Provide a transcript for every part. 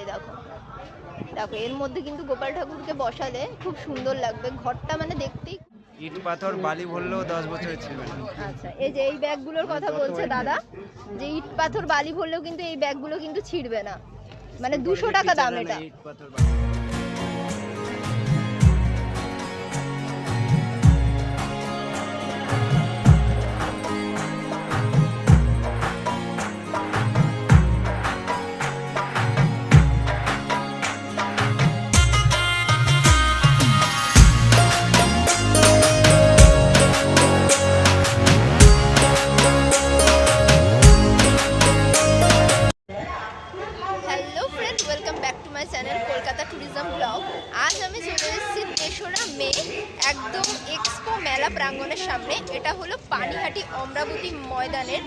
এই দেখো। দেখো এর মধ্যে কিন্তু গোপাল ঠাকুরকে বসালে খুব সুন্দর লাগবে। ঘরটা মানে দেখতেই ইট পাথর বালি ভরলেও দশ বছরের ছিল। আচ্ছা এই যে এই ব্যাগগুলোর কথা বলছে দাদা যে ইট পাথর বালি ভরলেও কিন্তু এই ব্যাগগুলো কিন্তু ছিঁড়বে না। মানে দুশো টাকা দাম এটা। ইট পাথর বালি। চলে এসেছি তেসরা মে একদম এক্সপো মেলা প্রাঙ্গণের সামনে। এটা হলো পানিহাটি অমরাবতী ময়দানের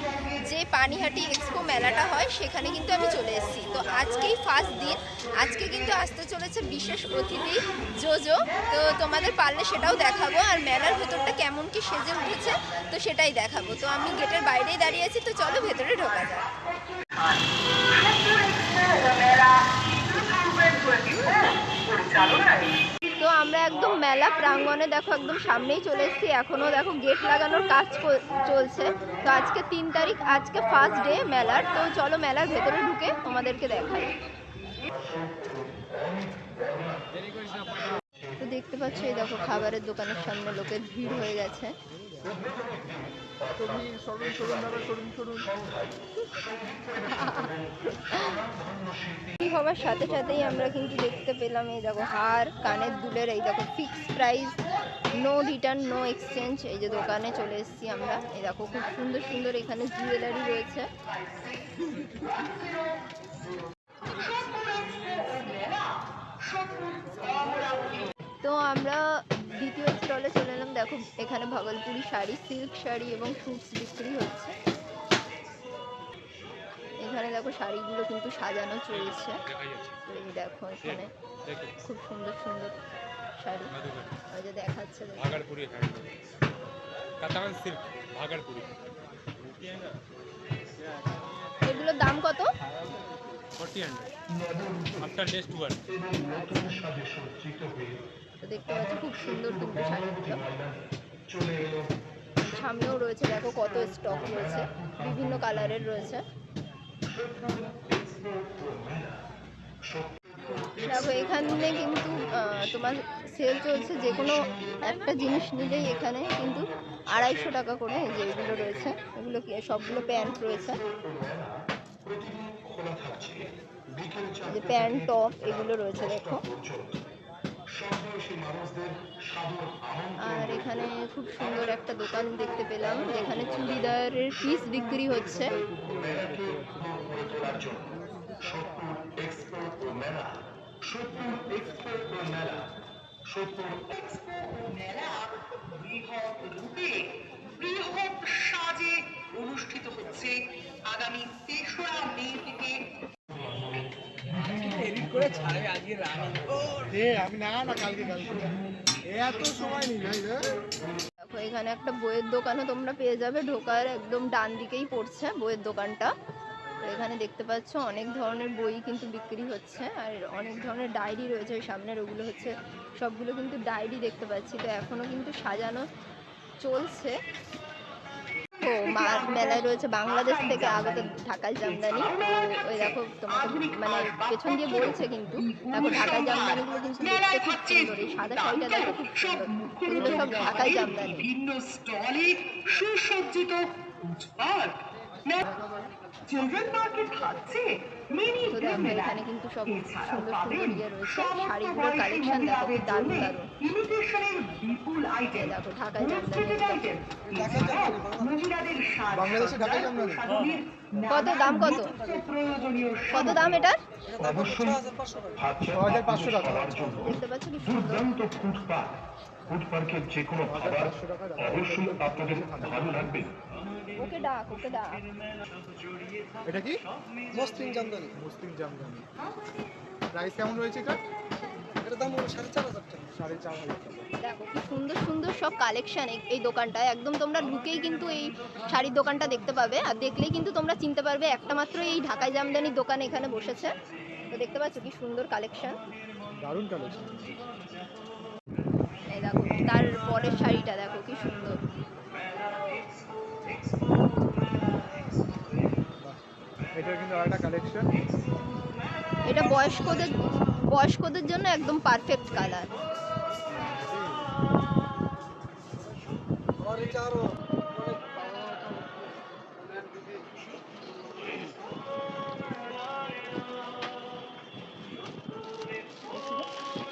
যে পানিহাটি এক্সপো মেলাটা হয়, সেখানে কিন্তু আমি চলে এসেছি। তো আজকেই ফার্স্ট দিন। আজকে কিন্তু আসতে চলেছে বিশেষ অতিথি জোজো। তো তোমাদের পারলে সেটাও দেখাবো। আর মেলার ভেতরটা কেমন কি সেজে উঠেছে, তো সেটাই দেখাবো। তো আমি গেটের বাইরেই দাঁড়িয়ে আছি, তো চলো ভেতরে ঢোকা যাক। মেলা প্রাঙ্গনে দেখো একদম সামনেই চলে এসেছি। এখনও দেখো গেট লাগানোর কাজ চলছে। তো আজকে তিন তারিখ, আজকে ফার্স্ট ডে মেলার। তো চলো মেলার ভেতরে ঢুকে তোমাদেরকে দেখাই। তো দেখতে পাচ্ছ, এই দেখো খাবারের দোকানের সামনে লোকের ভিড় হয়ে গেছে। সরুন সরুন সরুন দাদা সরুন সরুন হওয়ার সাথে সাথেই আমরা কিন্তু দেখতে পেলাম এই দেখো হার, কানের দুলের এই দেখো fix price no return no exchange এই যে দোকানে চলে এসেছি আমরা। এই দেখো খুব সুন্দর সুন্দর এখানে জুয়েলারি রয়েছে। তো আমরা দ্বিতীয় স্টলে চলে এলাম। দেখো এখানে ভাগলপুরি শাড়ি সিল্ক শাড়ি এবং স্যুটস বিক্রি হচ্ছে। এখানে দেখো শাড়িগুলো কিন্তু সাজানো চলছে। তুমি দেখো এখানে খুব সুন্দর সুন্দর শাড়ি। ওই যে দেখাচ্ছে এগুলোর দাম কত? তো দেখতে পাচ্ছি, খুব সুন্দর কিন্তু শাড়িগুলো সামনেও রয়েছে, দেখো কত স্টক রয়েছে, বিভিন্ন কালারের রয়েছে। দেখো, এখানে কিন্তু তোমার সেল চলছে যে কোনো একটা জিনিস নিলেই এখানে কিন্তু আড়াইশো টাকা করে এই যে এগুলো রয়েছে, এগুলো কি, সবগুলো প্যান্ট রয়েছে। যে প্যান্ট টপ এগুলো রয়েছে, দেখো। আর এখানে খুব সুন্দর একটা দোকান দেখতে পেলাম যেখানে চুড়িদারের পিস বিক্রি হচ্ছে। সাজে অনুষ্ঠিত হচ্ছে আগামী তেসরা মে থেকে এ আমি না না কালকে কালকে। এত সময় নেই ভাই দেখো এখানে একটা বইয়ের দোকানও তোমরা পেয়ে যাবে। ঢোকার একদম ডান দিকেই পড়ছে বইয়ের দোকানটা। তো এখানে দেখতে পাচ্ছ অনেক ধরনের বই কিন্তু বিক্রি হচ্ছে আর অনেক ধরনের ডায়েরি রয়েছে। সামনের ওগুলো হচ্ছে সবগুলো কিন্তু ডায়েরি দেখতে পাচ্ছি। তো এখনও কিন্তু সাজানো চলছে। মা- মেলায় রয়েছে বাংলাদেশ থেকে আগত ঢাকায় জামদানি। ওই দেখো তোমাকে মানে পেছন দিয়ে বলছে কিন্তু, দেখো ঢাকায় জামদানিগুলো কিন্তু দেখতে খুব সুন্দর। এই সাদা শাড়িটা দেখো খুব সুন্দর। এগুলো সব ঢাকায় জামদানি। ভিন্ন স্টলে সুসজ্জিত পার্ক চিলড্রেন মার্কেট খাচ্ছে মিনি এখানে কিন্তু সব সুন্দর সুন্দর ইয়ে রয়েছে শাড়িগুলোর কালেকশন দেখো কি দারুণ দারুণ। ইমিটেশনের বিপুল আইটেম দেখো ঢাকায় জামদানি মহিলাদের বাংলাদেশে ঢাকায় জামদানি? কত দাম কত? কত দাম এটার? হাজার পাঁচশো টাকা। দেখতে পাচ্ছ কি সুন্দর? ফুটপাথ ফুটপার্কের যে কোনো খাবার অবশ্যই আপনাদের ভালো লাগবে। ওকে ডাক ওকে ডাক। এটা কি? Muslin Jamdani. Muslin Jamdani. Price কেমন রয়েছে এটা? দাম সাড়ে চার হাজার টাকা। সাড়ে চার হাজার টাকা। দেখো কি সুন্দর সুন্দর সব কালেকশন এই দোকানটায়। একদম তোমরা ঢুকেই কিন্তু এই শাড়ির দোকানটা দেখতে পাবে। আর দেখলেই কিন্তু তোমরা চিনতে পারবে একটা মাত্র এই ঢাকাই জামদানির দোকান এখানে বসেছে। তো দেখতে পাচ্ছ কি সুন্দর কালেকশন দারুণ কালেকশন পরের দেখো কি সুন্দর। এটা কিন্তু আরেকটা কালেকশন এটা বয়স্কদের বয়স্কদের জন্য একদম পারফেক্ট কালার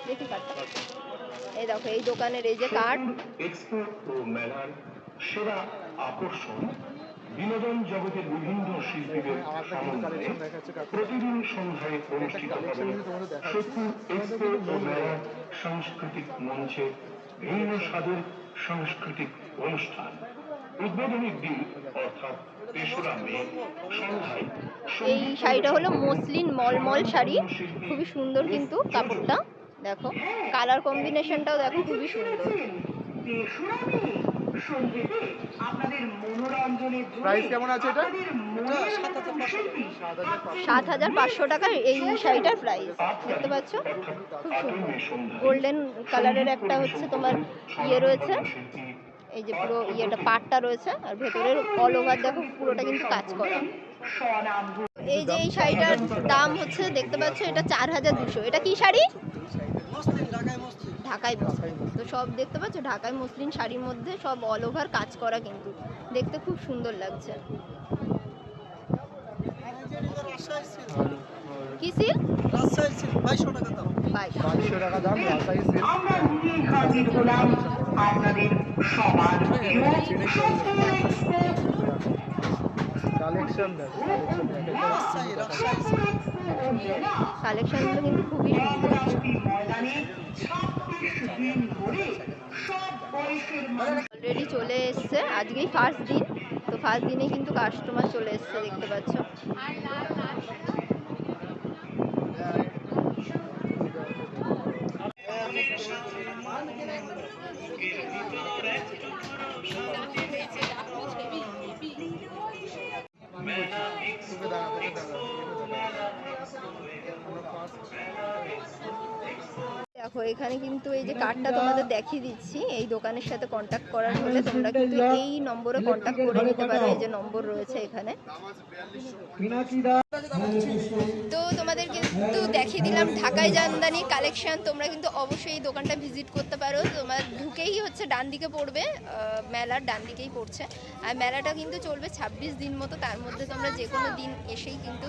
দেখি কার্ডটা এই দেখো এই দোকানের এই যে কার্ড এক্সপো ও মেলার সেরা আকর্ষণ বিনোদন জগতের বিভিন্ন শিল্পীদের সমন্বয়ে প্রতিদিন সন্ধ্যায় অনুষ্ঠিত হবে সোদপুর এক্সপো ও মেলার সাংস্কৃতিক মঞ্চে ভিন্ন স্বাদের সাংস্কৃতিক অনুষ্ঠান। উদ্বোধনী দিন অর্থাৎ তেসরা মে সন্ধ্যায় এই শাড়িটা হলো মসলিন মলমল শাড়ি। খুবই সুন্দর কিন্তু কাপড়টা। দেখো কালার কম্বিনেশনটাও দেখো খুবই সুন্দর। সাত হাজার পাঁচশো টাকার এই শাড়িটার প্রাইস দেখতে পাচ্ছ? খুব সুন্দর। গোল্ডেন কালারের একটা হচ্ছে তোমার ইয়ে রয়েছে এই যে পুরো ইয়েটা পাটটা রয়েছে আর ভেতরের অল ওভার দেখো পুরোটা কিন্তু কাজ করা। এই যে এই শাড়িটার দাম হচ্ছে দেখতে পাচ্ছ এটা চার হাজার দুশো। এটা কি শাড়ি? ঢাকায় মসলিন। তো সব দেখতে পাচ্ছ ঢাকায় মসলিন শাড়ির মধ্যে সব অল ওভার কাজ করা কিন্তু। দেখতে খুব সুন্দর লাগছে। কি সিল বাইশশো বাইশশো টাকা দাম রাজশাহী সিল্ক আমরা আপনাদের সবার প্রিয় কালেকশন দেখো কালেকশনগুলো কিন্তু খুবই অলরেডি চলে এসছে। আজকেই ফার্স্ট দিন। তো ফার্স্ট দিনে কিন্তু কাস্টমার চলে এসছে, দেখতে পাচ্ছ। তোকে দাঁড়া তোকে দেখো, এখানে কিন্তু এই যে কার্ডটা তোমাদের দেখিয়ে দিচ্ছি, এই দোকানের সাথে কন্ট্যাক্ট করার হলে তোমরা কিন্তু এই নম্বরে কন্ট্যাক্ট করে নিতে পারো, এই যে নম্বর রয়েছে এখানে। তো তোমাদের কিন্তু দেখিয়ে দিলাম ঢাকায় জামদানি কালেকশন তোমরা কিন্তু অবশ্যই এই দোকানটা ভিজিট করতে পারো। তোমার ঢুকেই হচ্ছে ডান দিকে পড়বে মেলার ডান দিকেই পড়ছে। আর মেলাটা কিন্তু চলবে ছাব্বিশ দিন মতো, তার মধ্যে তোমরা যে কোনো দিন এসেই কিন্তু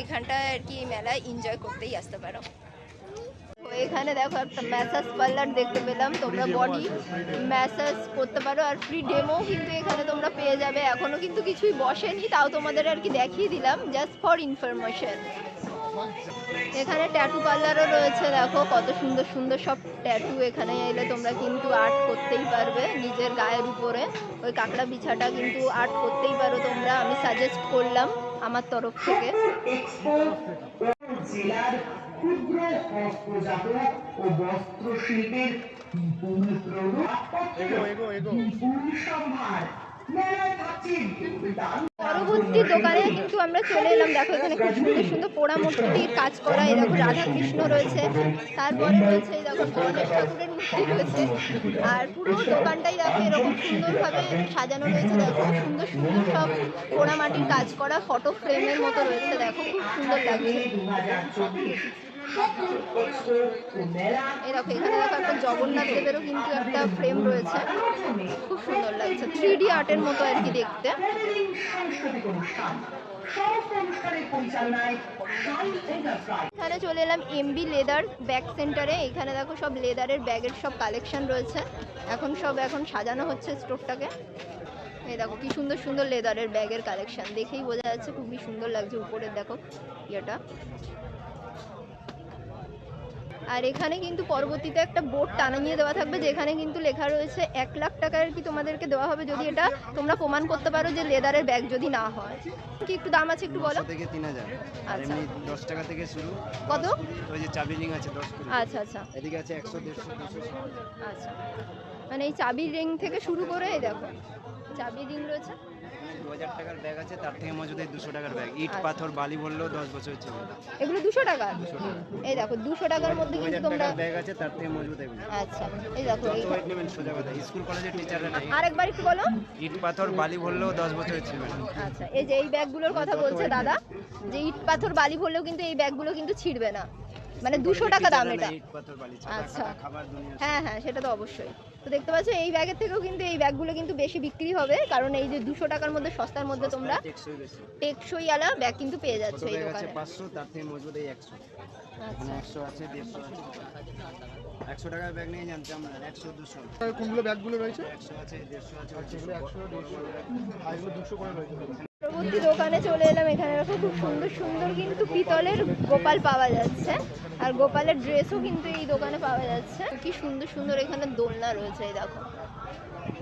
এখানটায় আর কি মেলায় এনজয় করতেই আসতে পারো। এখানে দেখো একটা ম্যাসাজ পার্লার দেখতে পেলাম, তোমরা বডি ম্যাসাজ করতে পারো আর ফ্রি ডেমো কিন্তু এখানে তোমরা পেয়ে যাবে। এখনও কিন্তু কিছুই বসেনি, তাও তোমাদের আর কি দেখিয়ে দিলাম জাস্ট ফর ইনফরমেশন এখানে ট্যাটু পার্লারও রয়েছে, দেখো কত সুন্দর সুন্দর সব ট্যাটু এখানে এলে তোমরা কিন্তু আর্ট করতেই পারবে, নিজের গায়ের উপরে। ওই কাঁকড়া বিছাটা কিন্তু আর্ট করতেই পারো তোমরা, আমি সাজেস্ট করলাম আমার তরফ থেকে। ক্ষুদ্র হস্তজাত ও বস্ত্র শিল্পের বিপুল বিপুল সম্ভার পরবর্তী দোকানে কিন্তু আমরা চলে এলাম। দেখো এখানে খুব সুন্দর সুন্দর পোড়া মূর্তির কাজ করা এই দেখো রাধা কৃষ্ণ রয়েছে তারপরে রয়েছে এই দেখো গণেশ ঠাকুরের মূর্তি রয়েছে। আর পুরো দোকানটাই দেখো এরকম সুন্দরভাবে সাজানো রয়েছে। দেখো সুন্দর সুন্দর সব পোড়া মাটির কাজ করা। ফটো ফ্রেমের মতো রয়েছে। দেখো খুব সুন্দর লাগছে। এখানে দেখো একটা জগন্নাথ দেবেরও কিন্তু একটা ফ্রেম রয়েছে। খুব সুন্দর লাগছে। থ্রি ডি আর্টের মতো আর কি দেখতে। এখানে চলে এলাম এমবি লেদার ব্যাগ সেন্টারে এখানে দেখো সব লেদারের ব্যাগের সব কালেকশন রয়েছে। এখন সব এখন সাজানো হচ্ছে স্টোরটাকে এই দেখো কি সুন্দর সুন্দর লেদারের ব্যাগের কালেকশন দেখেই বোঝা যাচ্ছে খুবই সুন্দর লাগছে উপরের দেখো ইয়েটা। আর এখানে কিন্তু পরবর্তীতে একটা বোর্ড টানিয়ে দেওয়া থাকবে যেখানে কিন্তু লেখা রয়েছে এক লাখ টাকার কি তোমাদেরকে দেওয়া হবে যদি এটা তোমরা প্রমাণ করতে পারো যে লেদারের ব্যাগ যদি না হয়। কি একটু দাম আছে একটু বলো? থেকে তিন হাজার। আর আচ্ছা। এমনি দশ টাকা থেকে শুরু। কত? ওই যে চাবি রিং আছে দশ আচ্ছা আচ্ছা। এদিকে আছে একশো দেড়শো দুশো আচ্ছা। মানে এই চাবির রিং থেকে শুরু করে এই দেখো চাবির রিং রয়েছে। দু হাজার টাকার ব্যাগ আছে তার থেকে মজুদ এই দুশো টাকার ব্যাগ। ইট আচ্ছা। পাথর বালি বললেও দশ বছর চলবে এগুলো দুশো টাকা? এই দেখো দুশো টাকার মধ্যে কিন্তু তোমরা ব্যাগ আছে তার থেকে মজুদ এগুলো। আচ্ছা এই দেখো এই ওয়েট নেবেন সোজা কথা স্কুল কলেজের টিচাররা নেই। আরেকবার একটু বলো। ইট পাথর বালি বললেও দশ বছর ছিলবে আচ্ছা এই যে এই ব্যাগগুলোর কথা বলছে দাদা যে ইট পাথর বালি ভরলেও কিন্তু এই ব্যাগগুলো কিন্তু ছিঁড়বে না। মানে দুশো টাকা দাম এটা। আচ্ছা। হ্যাঁ হ্যাঁ সেটা তো অবশ্যই। তো দেখতে পাচ্ছ এই ব্যাগের থেকেও কিন্তু এই ব্যাগগুলো কিন্তু বেশি বিক্রি হবে কারণ এই যে দুশো টাকার মধ্যে সস্তার মধ্যে তোমরা টেকসই আলা ব্যাগ কিন্তু পেয়ে যাচ্ছে এই দোকানে। পাঁচশো তার থেকে মজুদ এই একশো। আচ্ছা একশো আছে দেড়শো আছে। একশো টাকার ব্যাগ নিয়ে জানতে আমরা একশো দুশো। কোনগুলো ব্যাগগুলো রয়েছে? একশো আছে দেড়শো আছে এগুলো একশো দেড়শো আর এগুলো দুশো করে রয়েছে। পরবর্তী দোকানে চলে এলাম এখানে দেখো খুব সুন্দর সুন্দর কিন্তু পিতলের গোপাল পাওয়া যাচ্ছে। আর গোপালের ড্রেসও কিন্তু এই দোকানে পাওয়া যাচ্ছে। কি সুন্দর সুন্দর এখানে দোলনা রয়েছে, এই দেখো।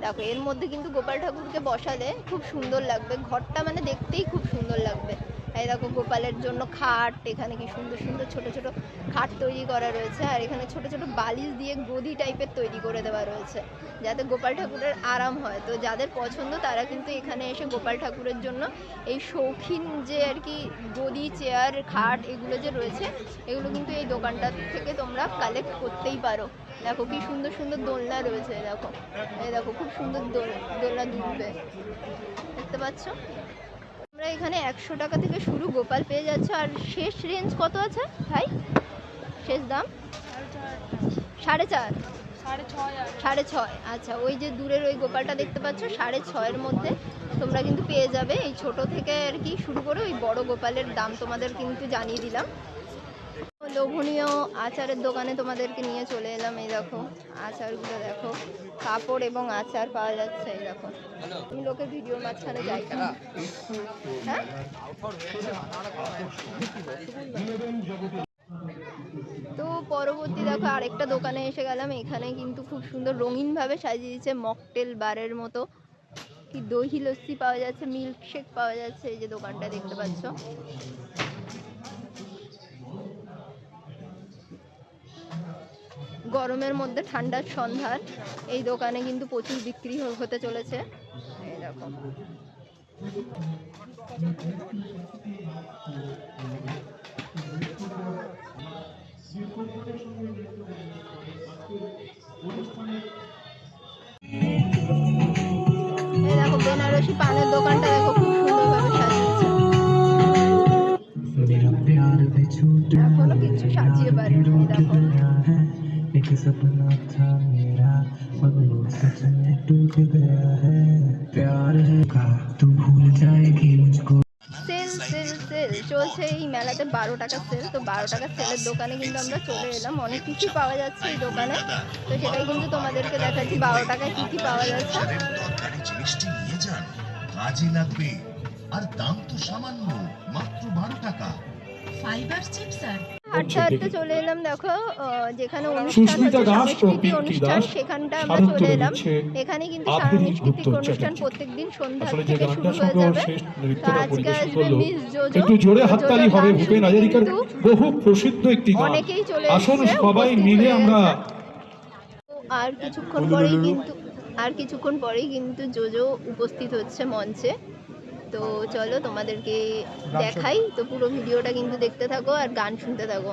দেখো, এর মধ্যে কিন্তু গোপাল ঠাকুরকে বসালে খুব সুন্দর লাগবে। ঘরটা মানে দেখতেই খুব সুন্দর লাগবে। এই দেখো গোপালের জন্য খাট, এখানে কি সুন্দর সুন্দর ছোট ছোট খাট তৈরি করা রয়েছে, আর এখানে ছোট ছোট বালিশ দিয়ে গদি টাইপের তৈরি করে দেওয়া রয়েছে, যাতে গোপাল ঠাকুরের আরাম হয়। তো যাদের পছন্দ, তারা কিন্তু এখানে এসে গোপাল ঠাকুরের জন্য এই শৌখিন যে আর কি গদি, চেয়ার, খাট এগুলো যে রয়েছে, এগুলো কিন্তু এই দোকানটা থেকে তোমরা কালেক্ট করতেই পারো। দেখো কি সুন্দর সুন্দর দোলনা রয়েছে, দেখো। এই দেখো খুব সুন্দর দোল, দোলনা দুলবে। দেখতে পাচ্ছ? এখানে একশো টাকা থেকে শুরু গোপাল পেয়ে যাচ্ছে। আর শেষ রেঞ্জ কত আছে ভাই? শেষ দাম? সাড়ে চার। সাড়ে ছয় আচ্ছা। ওই যে দূরের ওই গোপালটা দেখতে পাচ্ছ, সাড়ে ছয়ের মধ্যে তোমরা কিন্তু পেয়ে যাবে। এই ছোট থেকে আর কি শুরু করে ওই বড় গোপালের দাম তোমাদের কিন্তু জানিয়ে দিলাম। লোভনীয় আচারের দোকানে তোমাদেরকে নিয়ে চলে এলাম, এই দেখো। আচারগুলো দেখো, কাপড় এবং আচার পাওয়া যাচ্ছে, এই দেখো। আমি লোকের ভিডিওর মাঝখানে যাই হ্যাঁ? তো পরবর্তী দেখো, আরেকটা দোকানে এসে গেলাম। এখানে কিন্তু খুব সুন্দর রঙিনভাবে সাজিয়ে দিয়েছে মকটেল বারের মতো। কি দহি লস্যি পাওয়া যাচ্ছে মিল্ক শেক পাওয়া যাচ্ছে, এই যে দোকানটা দেখতে পাচ্ছ। গরমের মধ্যে ঠান্ডার সন্ধ্যার এই দোকানে কিন্তু প্রচুর বিক্রি হতে চলেছে। দেখো এই দেখো, বেনারসি পানের দোকানটা দেখো, খুব মেলাতে বারো টাকা সেল তো বারো টাকা সেলের দোকানে কিন্তু আমরা চলে এলাম। অনেক কিছু পাওয়া যাচ্ছে এই দোকানে। তো সেটাই কিন্তু তোমাদেরকে দেখাচ্ছি বারো টাকায় কী কী পাওয়া যাচ্ছে। দরকারি জিনিসটি নিয়ে যান। কাজে লাগবে। আর দাম তো সামান্য মাত্র বারো টাকা। হাঁটতে হাঁটতে চলে এলাম দেখো যেখানে অনুষ্ঠান সাংস্কৃতিক অনুষ্ঠান সেখানটা আমরা চলে এলাম। এখানে কিন্তু সাংস্কৃতিক অনুষ্ঠান সন্ধ্যা থেকে শুরু হয়ে যাবে। তো আজকে আসবে মিস জোজো। একটু জোরে হাততালি হবে ভূপেন হাজারিকার কিন্তু বহু প্রসিদ্ধ একটি গান। অনেকেই চলে আসুন সবাই মিলে আমরা আর কিছুক্ষণ পরেই কিন্তু আর কিছুক্ষণ পরেই কিন্তু জোজো উপস্থিত হচ্ছে মঞ্চে। তো চলো তোমাদেরকে দেখাই। তো পুরো ভিডিওটা কিন্তু দেখতে থাকো আর গান শুনতে থাকো।